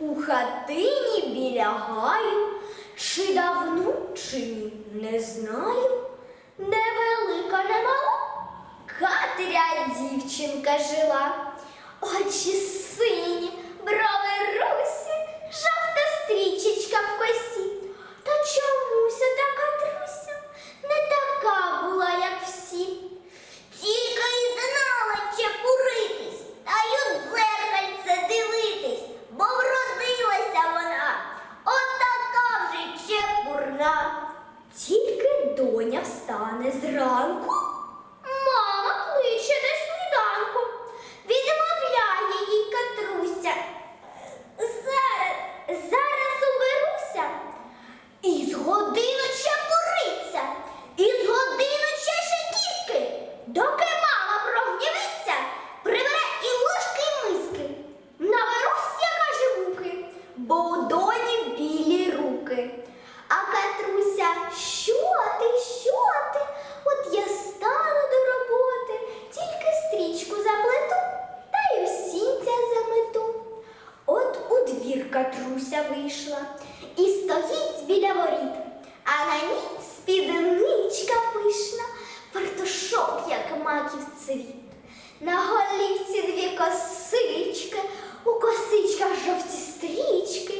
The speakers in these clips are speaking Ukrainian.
У хатині біля гаю, чи давно, чи ні, не знаю. Невелика немала, Катря дівчинка жила, очі. маків цвіт, на голівці дві косички, у косичках жовті стрічки,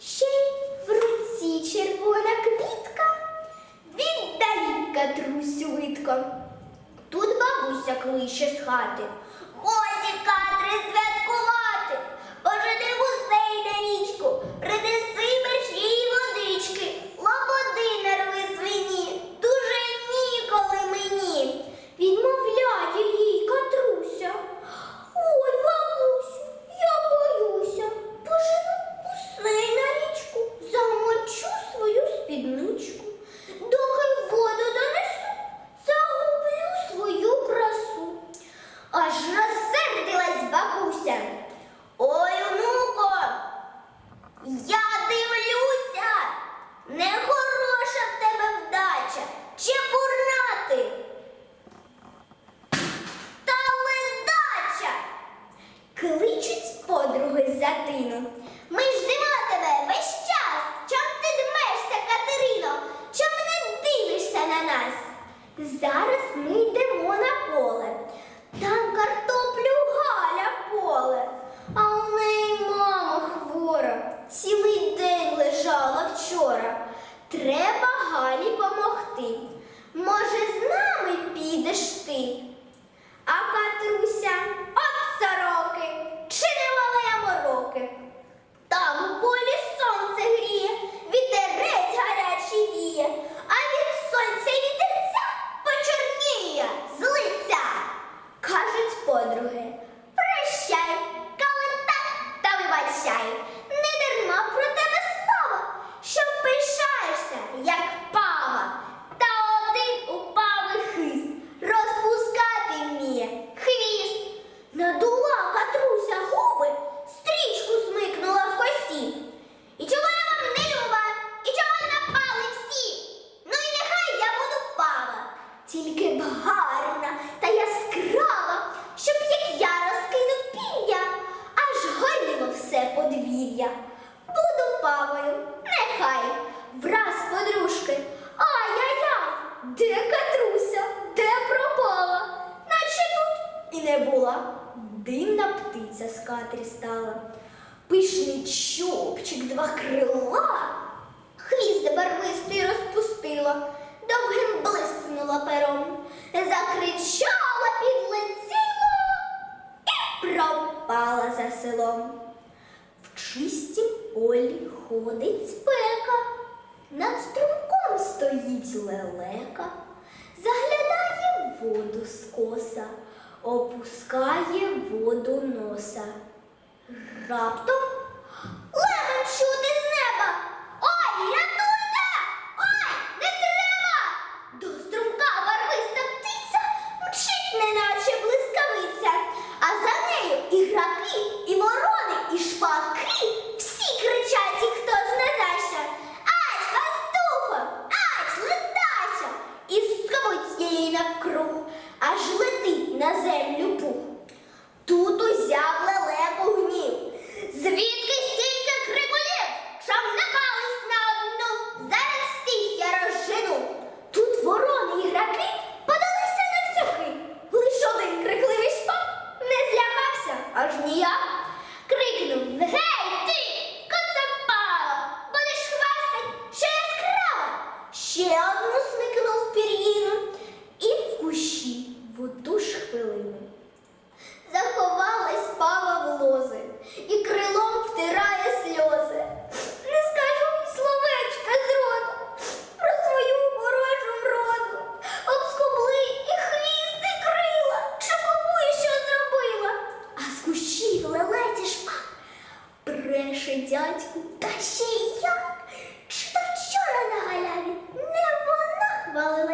ще й в руці червона квітка, віддаліка трусь витко. Тут бабуся кличе з хати. Ось і кадри зве. Зараз ми йдемо на поле. Там картоплю Галя поле. А у неї мама хвора. Цілий день лежала вчора. Треба Галі помогти. Може, з нами підеш ти? подвір'я. Буду павою, нехай, враз подружки. Ай-яй-яй, де Катруся, де пропала? Наче тут і не була. Дивна птиця з катрі стала. Пишний чопчик два крила, хвіст барвистий розпустила, довгим блиснула пером, закричала, підлетіла і пропала за селом. Чисті полі ходить спека, над струмком стоїть лелека, заглядає в воду скоса, опускає воду носа. Раптом лемон чути. fazer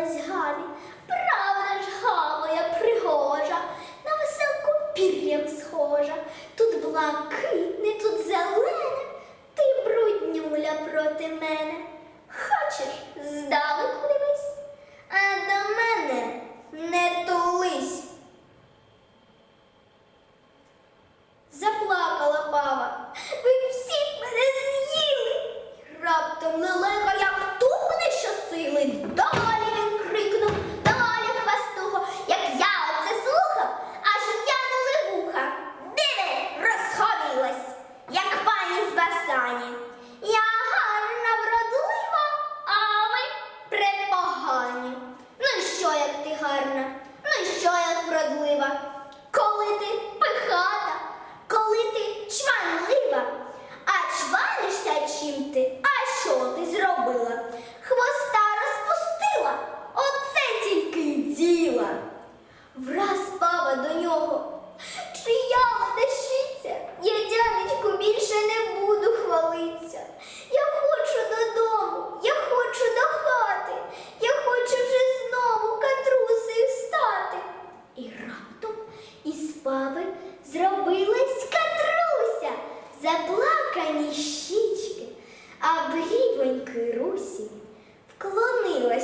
засміялась Галі. Правда ж, Галоя пригожа, на веселку пір'ям схожа. Тут блакитне, тут зелене, ти бруднюля проти мене. Хочеш, здалеку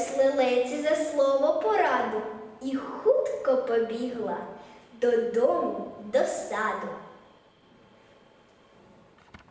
Подякувалась лилиці за слово пораду і хутко побігла додому до саду.